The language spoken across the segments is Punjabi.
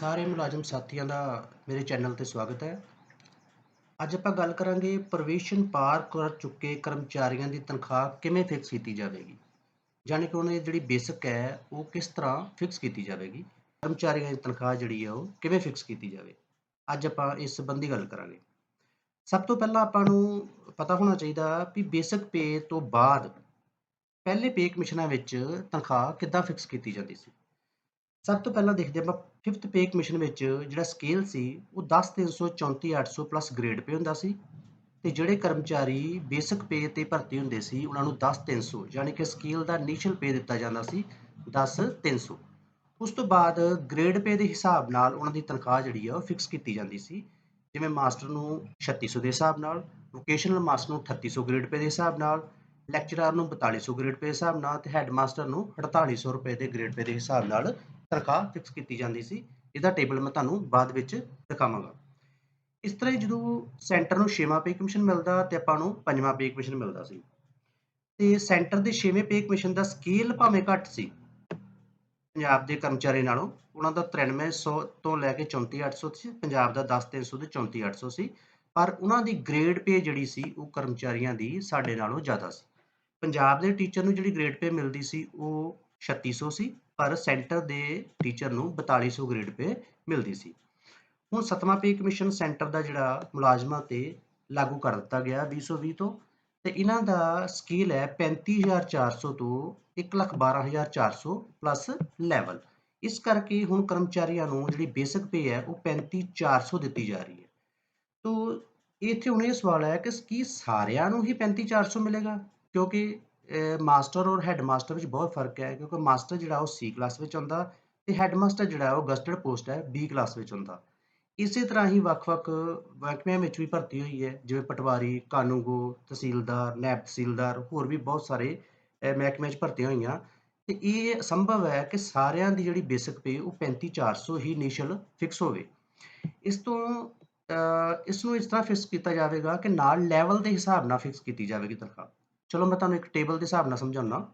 ਸਾਰੇ ਮੁਲਾਜ਼ਮ ਸਾਥੀਆਂ ਦਾ ਮੇਰੇ ਚੈਨਲ ਤੇ ਸਵਾਗਤ ਹੈ। ਅੱਜ ਆਪਾਂ ਗੱਲ ਕਰਾਂਗੇ ਪ੍ਰਵੇਸ਼ਨ ਪਾਰ ਕਰ ਚੁੱਕੇ ਕਰਮਚਾਰੀਆਂ ਦੀ ਤਨਖਾਹ ਕਿਵੇਂ ਫਿਕਸ ਕੀਤੀ ਜਾਵੇਗੀ? ਯਾਨੀ ਕਿ ਉਹਨਾਂ ਦੀ ਜਿਹੜੀ ਬੇਸਿਕ ਹੈ, ਉਹ ਕਿਸ ਤਰ੍ਹਾਂ ਫਿਕਸ ਕੀਤੀ ਜਾਵੇਗੀ? ਕਰਮਚਾਰੀਆਂ ਦੀ ਤਨਖਾਹ ਜਿਹੜੀ ਹੈ ਉਹ ਕਿਵੇਂ ਫਿਕਸ ਕੀਤੀ ਜਾਵੇ? ਅੱਜ ਆਪਾਂ ਇਸ ਸੰਬੰਧੀ ਗੱਲ ਕਰਾਂਗੇ। ਸਭ ਤੋਂ ਪਹਿਲਾਂ ਆਪਾਂ ਨੂੰ ਪਤਾ ਹੋਣਾ ਚਾਹੀਦਾ ਵੀ ਬੇਸਿਕ ਪੇ ਤੋਂ ਬਾਅਦ ਪਹਿਲੇ ਪੇ ਕਮਿਸ਼ਨਾਂ ਵਿੱਚ ਤਨਖਾਹ ਕਿੱਦਾਂ ਫਿਕਸ ਕੀਤੀ ਜਾਂਦੀ ਸੀ। ਸਭ ਤੋਂ ਪਹਿਲਾਂ ਦੇਖਦੇ ਆਪਾਂ ਫਿਫਥ ਪੇ ਕਮਿਸ਼ਨ ਵਿੱਚ ਜਿਹੜਾ ਸਕੇਲ ਸੀ, ਉਹ 10334 ਪਲੱਸ ਗ੍ਰੇਡ ਪੇ ਹੁੰਦਾ ਸੀ ਤੇ ਜਿਹੜੇ ਕਰਮਚਾਰੀ ਬੇਸਿਕ ਪੇ ਤੇ ਭਰਤੀ ਹੁੰਦੇ ਸੀ, ਉਹਨਾਂ ਨੂੰ 10300 ਯਾਨੀ ਕਿ ਸਕੇਲ ਦਾ ਇਨੀਸ਼ੀਅਲ ਪੇ ਦਿੱਤਾ ਜਾਂਦਾ ਸੀ 10300 ਉਸ ਤੋਂ ਬਾਅਦ ਗ੍ਰੇਡ ਪੇ ਦੇ ਹਿਸਾਬ ਨਾਲ ਉਹਨਾਂ ਦੀ ਤਨਖਾਹ ਜਿਹੜੀ ਆ, ਉਹ ਫਿਕਸ ਕੀਤੀ ਜਾਂਦੀ ਸੀ। ਜਿਵੇਂ ਮਾਸਟਰ ਨੂੰ 3600 ਦੇ ਹਿਸਾਬ ਨਾਲ ਵੋਕੇਸ਼ਨਲ ਮਾਸਟਰ ਨੂੰ 3800 ਗ੍ਰੇਡ ਪੇ ਦੇ ਹਿਸਾਬ ਨਾਲ ਲੈਕਚਰਰ ਨੂੰ 4200 ਗ੍ਰੇਡ ਪੇ ਦੇ ਹਿਸਾਬ ਨਾਲ ਤੇ ਹੈਡਮਾਸਟਰ ਨੂੰ 4800 ਰੁਪਏ ਦੇ ਗ੍ਰੇਡ ਪੇ ਦੇ ਹਿਸਾਬ ਨਾਲ ਤਨਖਾਹ ਫਿਕਸ ਕੀਤੀ ਜਾਂਦੀ ਸੀ, ਇਹਦਾ ਟੇਬਲ ਮੈਂ ਤੁਹਾਨੂੰ ਬਾਅਦ ਵਿੱਚ ਦਿਖਾਵਾਂਗਾ। ਇਸ ਤਰ੍ਹਾਂ ਹੀ ਜਦੋਂ ਸੈਂਟਰ ਨੂੰ ਛੇਵਾਂ ਪੇ ਕਮਿਸ਼ਨ ਮਿਲਦਾ ਤੇ ਆਪਾਂ ਨੂੰ ਪੰਜਵਾਂ ਪੇ ਕਮਿਸ਼ਨ ਮਿਲਦਾ ਸੀ। ਤੇ ਸੈਂਟਰ ਦੇ ਛੇਵੇਂ ਪੇ ਕਮਿਸ਼ਨ ਦਾ ਸਕੇਲ ਭਾਵੇਂ ਘੱਟ ਸੀ, ਪੰਜਾਬ ਦੇ ਕਰਮਚਾਰੀ ਨਾਲੋਂ, ਉਹਨਾਂ ਦਾ 9300 ਤੋਂ ਲੈ ਕੇ 34800 ਸੀ ਪੰਜਾਬ ਦਾ 10300 ਤੇ 34800 ਸੀ ਪਰ ਉਹਨਾਂ ਦੀ ਗ੍ਰੇਡ ਪੇ ਜਿਹੜੀ ਸੀ, ਉਹ ਕਰਮਚਾਰੀਆਂ ਦੀ ਸਾਡੇ ਨਾਲੋਂ ਜ਼ਿਆਦਾ ਸੀ। ਪੰਜਾਬ ਦੇ ਟੀਚਰ ਨੂੰ ਜਿਹੜੀ ਗ੍ਰੇਡ ਪੇ ਮਿਲਦੀ ਸੀ, ਉਹ 3600 ਸੀ ਪਰ ਸੈਂਟਰ ਦੇ ਟੀਚਰ ਨੂੰ 4200 ਗ੍ਰੇਡ ਪੇ ਮਿਲਦੀ ਸੀ। ਹੁਣ ਸਤਵਾਂ ਪੇ ਕਮਿਸ਼ਨ ਸੈਂਟਰ ਦਾ ਜਿਹੜਾ ਮੁਲਾਜ਼ਮਾਂ ਤੇ ਲਾਗੂ ਕਰ ਦਿੱਤਾ ਗਿਆ 2020 ਤੋਂ ਤੇ ਇਹਨਾਂ ਦਾ ਸਕੇਲ ਹੈ 35400 ਤੋਂ 112400 ਪਲੱਸ ਲੈਵਲ। ਇਸ ਕਰਕੇ ਹੁਣ ਕਰਮਚਾਰੀਆਂ ਨੂੰ ਜਿਹੜੀ ਬੇਸਿਕ ਪੇ ਹੈ ਉਹ 35400 ਦਿੱਤੀ ਜਾ ਰਹੀ ਹੈ। ਤੋਂ ਇੱਥੇ ਹੁਣ ਇਹ ਸਵਾਲ ਹੈ ਕਿ ਕੀ ਸਾਰਿਆਂ ਨੂੰ ਹੀ 35400 ਮਿਲੇਗਾ? ਕਿਉਂਕਿ ਮਾਸਟਰ ਔਰ ਹੈਡਮਾਸਟਰ ਵਿੱਚ ਬਹੁਤ ਫ਼ਰਕ ਹੈ, ਕਿਉਂਕਿ ਮਾਸਟਰ ਜਿਹੜਾ ਉਹ ਸੀ ਕਲਾਸ ਵਿੱਚ ਆਉਂਦਾ ਤੇ ਹੈਡਮਾਸਟਰ ਜਿਹੜਾ ਉਹ ਗਸਟਡ ਪੋਸਟ ਹੈ ਬੀ ਕਲਾਸ ਵਿੱਚ ਹੁੰਦਾ। ਇਸੇ ਤਰ੍ਹਾਂ ਹੀ ਵੱਖ-ਵੱਖ ਮਹਿਕਮਿਆਂ ਵਿੱਚ ਵੀ ਭਰਤੀ ਹੋਈ ਹੈ, ਜਿਵੇਂ ਪਟਵਾਰੀ, ਕਾਨੂੰਗੋ, ਤਹਿਸੀਲਦਾਰ, ਨੈਬ ਤਹਿਸੀਲਦਾਰ, ਹੋਰ ਵੀ ਬਹੁਤ ਸਾਰੇ ਮਹਿਕਮਿਆਂ 'ਚ ਭਰਤੀਆਂ ਹੋਈਆਂ। ਤੇ ਇਹ ਸੰਭਵ ਹੈ ਕਿ ਸਾਰਿਆਂ ਦੀ ਜਿਹੜੀ ਬੇਸਿਕ ਪੇ ਉਹ 35400 ਹੀ ਇਨੀਸ਼ੀਅਲ ਫਿਕਸ ਹੋਵੇ। ਇਸ ਤੋਂ ਇਸ ਨੂੰ ਇਸ ਤਰ੍ਹਾਂ ਫਿਕਸ ਕੀਤਾ ਜਾਵੇਗਾ ਕਿ ਨਾਲ ਲੈਵਲ ਦੇ ਹਿਸਾਬ ਨਾਲ ਫਿਕਸ ਕੀਤੀ ਜਾਵੇਗੀ ਤਨਖਾਹ। ਚਲੋ ਮੈਂ ਤੁਹਾਨੂੰ ਇੱਕ ਟੇਬਲ ਦੇ ਹਿਸਾਬ ਨਾਲ ਸਮਝਾਉਣਾ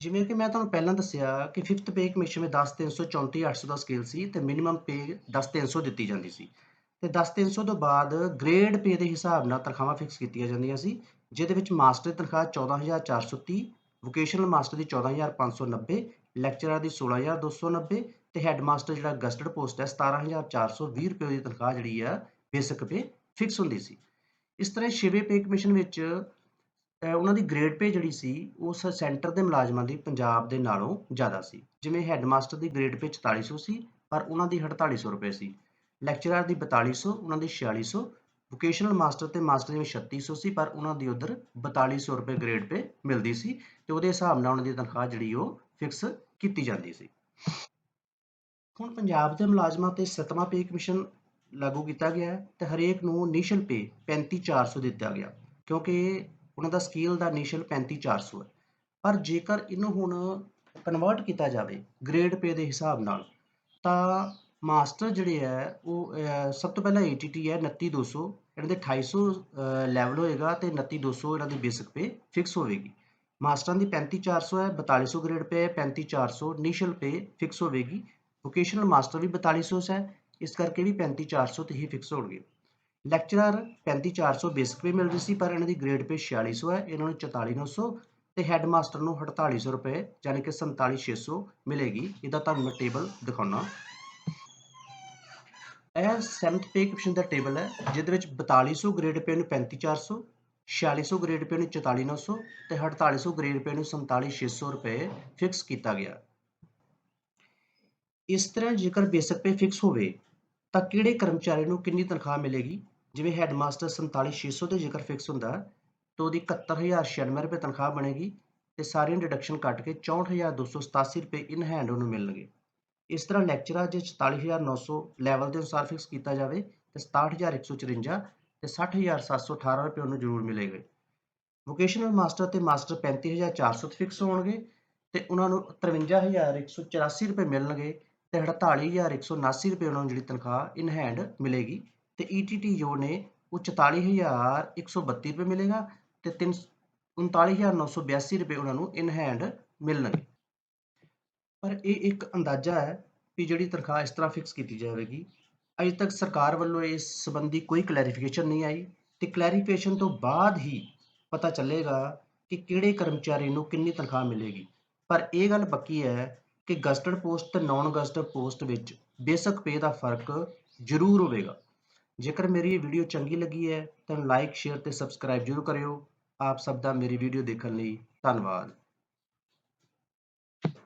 ਜਿਵੇਂ ਕਿ ਮੈਂ ਤੁਹਾਨੂੰ ਪਹਿਲਾਂ ਦੱਸਿਆ ਕਿ 5th ਪੇ ਕਮਿਸ਼ਨ ਵਿੱਚ 10334 800 ਦਾ ਸਕੇਲ ਸੀ ਤੇ ਮਿਨੀਮਮ ਪੇ 10300 ਦਿੱਤੀ ਜਾਂਦੀ ਸੀ। ਤੇ 10300 ਤੋਂ ਬਾਅਦ ਗ੍ਰੇਡ ਪੇ ਦੇ ਹਿਸਾਬ ਨਾਲ ਤਨਖਾਹਾਂ ਫਿਕਸ ਕੀਤੀਆਂ ਜਾਂਦੀਆਂ ਸੀ, ਜਿਹਦੇ ਵਿੱਚ ਮਾਸਟਰ ਦੀ ਤਨਖਾਹ 14430 ਵੋਕੇਸ਼ਨਲ ਮਾਸਟਰ ਦੀ 14590 ਲੈਕਚਰਰ ਦੀ 16290 ਤੇ ਹੈਡਮਾਸਟਰ ਜਿਹੜਾ ਗਸਟਡ ਪੋਸਟ ਹੈ 17420 ਰੁਪਏ ਦੀ ਤਨਖਾਹ ਜਿਹੜੀ ਆ ਬੇਸਿਕ ਪੇ ਫਿਕਸ ਹੁੰਦੀ ਸੀ। ਇਸ ਤਰ੍ਹਾਂ ਛੇਵੇਂ ਪੇ ਕਮਿਸ਼ਨ ਵਿੱਚ ਉਹਨਾਂ ਦੀ ਗ੍ਰੇਡ ਪੇ ਜਿਹੜੀ ਸੀ ਉਸ ਸੈਂਟਰ ਦੇ ਮੁਲਾਜ਼ਮਾਂ ਦੀ, ਪੰਜਾਬ ਦੇ ਨਾਲੋਂ ਜ਼ਿਆਦਾ ਸੀ। ਜਿਵੇਂ ਹੈਡਮਾਸਟਰ ਦੀ ਗ੍ਰੇਡ ਪੇ 4400 ਸੀ ਪਰ ਉਹਨਾਂ ਦੀ 4800 ਰੁਪਏ ਸੀ। ਲੈਕਚਰਰ ਦੀ 4200 ਉਹਨਾਂ ਦੀ 4600 ਵੋਕੇਸ਼ਨਲ ਮਾਸਟਰ ਤੇ ਮਾਸਟਰ ਦੀ 3600 ਸੀ ਪਰ ਉਹਨਾਂ ਦੀ ਉਧਰ 4200 ਰੁਪਏ ਗ੍ਰੇਡ ਪੇ ਮਿਲਦੀ ਸੀ ਤੇ ਉਹਦੇ ਹਿਸਾਬ ਨਾਲ ਉਹਨਾਂ ਦੀ ਤਨਖਾਹ ਜਿਹੜੀ ਉਹ ਫਿਕਸ ਕੀਤੀ ਜਾਂਦੀ ਸੀ। ਹੁਣ ਪੰਜਾਬ ਦੇ ਮੁਲਾਜ਼ਮਾਂ ਤੇ ਸਤਵਾਂ ਪੇ ਕਮਿਸ਼ਨ ਲਾਗੂ ਕੀਤਾ ਗਿਆ ਤੇ ਹਰੇਕ ਨੂੰ ਇਨੀਸ਼ੀਅਲ ਪੇ 35400 ਦਿੱਤਾ ਗਿਆ, ਕਿਉਂਕਿ ਉਹਨਾਂ ਦਾ ਸਕੇਲ ਦਾ ਇਨੀਸ਼ੀਅਲ 35400 ਹੈ। ਪਰ ਜੇਕਰ ਇਹਨੂੰ ਹੁਣ ਕਨਵਰਟ ਕੀਤਾ ਜਾਵੇ ਗ੍ਰੇਡ ਪੇ ਦੇ ਹਿਸਾਬ ਨਾਲ, ਤਾਂ ਮਾਸਟਰ ਜਿਹੜੇ ਹੈ, ਉਹ ਸਭ ਤੋਂ ਪਹਿਲਾਂ ਏਟੀਟੀ ਹੈ 29200 ਇਹਨਾਂ ਦੇ 2800 ਲੈਵਲ ਹੋਏਗਾ ਤੇ 29200 ਇਹਨਾਂ ਦੀ ਬੇਸਿਕ ਪੇ ਫਿਕਸ ਹੋਵੇਗੀ। ਮਾਸਟਰਾਂ ਦੀ 35400 ਹੈ 4200 ਗ੍ਰੇਡ ਪੇ ਹੈ 35400 ਇਨੀਸ਼ੀਅਲ ਪੇ ਫਿਕਸ ਹੋਵੇਗੀ। ਵੋਕੇਸ਼ਨਲ ਮਾਸਟਰ ਵੀ 4200 ਹੈ, ਇਸ ਕਰਕੇ ਵੀ 35400 ਤੇ ਹੀ ਫਿਕਸ ਹੋਣਗੇ। ਲੈਕਚਰਰ 35400 ਬੇਸਿਕ ਪੇ ਰਹੀ ਸੀ, ਪਰ ਇਹਨਾਂ ਦੀ ਗ੍ਰੇਡ ਪੇ 4600 ਹੈ, ਇਹਨਾਂ ਨੂੰ 44900 ਤੇ ਹੈਡਮਾਸਟਰ ਨੂੰ 4800 ਰੁਪਏ, ਯਾਨੀ ਕਿ 47600 ਮਿਲੇਗੀ। ਇਹਦਾ ਤੁਹਾਨੂੰ ਮੈਂ ਟੇਬਲ ਦਿਖਾਉਣਾ। ਇਹ 7th ਪੇ ਕਮਿਸ਼ਨ ਦਾ ਟੇਬਲ ਹੈ, ਜਿਹਦੇ ਵਿੱਚ 4200 ਗ੍ਰੇਡ ਪੇ ਨੂੰ 35400 4600 ਗ੍ਰੇਡ ਪੇ ਨੂੰ 44900 ਤੇ 4800 ਗ੍ਰੇਡ ਪੇ ਨੂੰ 47600 ਰੁਪਏ ਫਿਕਸ ਕੀਤਾ ਗਿਆ। ਇਸ ਤਰ੍ਹਾਂ ਜੇਕਰ ਬੇਸਿਕ ਪੇ ਫਿਕਸ ਹੋਵੇ, ਤਾਂ ਕਿਹੜੇ ਕਰਮਚਾਰੀ ਨੂੰ ਕਿੰਨੀ ਤਨਖਾਹ ਮਿਲੇਗੀ? ਜਿਵੇਂ ਹੈਡਮਾਸਟਰ 47600 ਤੇ ਜੇਕਰ ਫਿਕਸ ਹੁੰਦਾ ਤਾਂ ਉਹਦੀ 71096 ਰੁਪਏ ਤਨਖਾਹ ਬਣੇਗੀ ਤੇ ਸਾਰੀਆਂ ਡਿਡਕਸ਼ਨ ਕੱਟ ਕੇ 64287 ਰੁਪਏ ਇਨ ਹੈਂਡ ਉਹਨੂੰ ਮਿਲਣਗੇ। ਇਸ ਤਰ੍ਹਾਂ ਲੈਕਚਰਾਂ ਜੇ 44900 ਲੈਵਲ ਦੇ ਅਨੁਸਾਰ ਫਿਕਸ ਕੀਤਾ ਜਾਵੇ, ਤੇ 67154 ਤੇ 60718 ਰੁਪਏ ਉਹਨੂੰ ਜ਼ਰੂਰ ਮਿਲੇਗੇ। ਵੋਕੇਸ਼ਨਲ ਮਾਸਟਰ ਤੇ ਮਾਸਟਰ 35400 ਤੇ ਫਿਕਸ ਹੋਣਗੇ ਤੇ ਉਹਨਾਂ ਨੂੰ 53184 ਰੁਪਏ ਮਿਲਣਗੇ ਤੇ 48179 ਰੁਪਏ ਉਹਨਾਂ ਨੂੰ ਜਿਹੜੀ ਤਨਖਾਹ ਇਨ ਹੈਂਡ ਮਿਲੇਗੀ। ਤੇ ਈਟੀਟੀ ਜੋ ਨੇ ਉਹ 44132 ਰੁਪਏ ਮਿਲੇਗਾ ਤੇ 39982 ਰੁਪਏ ਉਹਨਾਂ ਨੂੰ ਇਨ ਹੈਂਡ ਮਿਲਣਗੇ। ਪਰ ਇਹ ਇੱਕ ਅੰਦਾਜ਼ਾ ਹੈ ਵੀ ਜਿਹੜੀ ਤਨਖਾਹ ਇਸ ਤਰ੍ਹਾਂ ਫਿਕਸ ਕੀਤੀ ਜਾਵੇਗੀ। ਅਜੇ ਤੱਕ ਸਰਕਾਰ ਵੱਲੋਂ ਇਸ ਸੰਬੰਧੀ ਕੋਈ ਕਲੈਰੀਫਿਕੇਸ਼ਨ ਨਹੀਂ ਆਈ ਤੇ ਕਲੈਰੀਫਿਕੇਸ਼ਨ ਤੋਂ ਬਾਅਦ ਹੀ ਪਤਾ ਚੱਲੇਗਾ ਕਿ ਕਿਹੜੇ ਕਰਮਚਾਰੀ ਨੂੰ ਕਿੰਨੀ ਤਨਖਾਹ ਮਿਲੇਗੀ। ਪਰ ਇਹ ਗੱਲ ਪੱਕੀ ਹੈ ਕਿ ਗਸਟਡ ਪੋਸਟ ਤੇ ਨਾਨ ਗਸਟਡ ਪੋਸਟ ਵਿੱਚ ਬੇਸਿਕ ਪੇ ਦਾ ਫ਼ਰਕ ਜ਼ਰੂਰ ਹੋਵੇਗਾ। ਜੇਕਰ ਮੇਰੀ ਇਹ ਵੀਡੀਓ ਚੰਗੀ ਲੱਗੀ ਹੈ, ਤਾਂ ਲਾਈਕ ਸ਼ੇਅਰ ਤੇ ਸਬਸਕ੍ਰਾਈਬ ਜ਼ਰੂਰ ਕਰਿਓ। ਆਪ ਸਭ ਦਾ ਮੇਰੀ ਵੀਡੀਓ ਦੇਖਣ ਲਈ ਧੰਨਵਾਦ।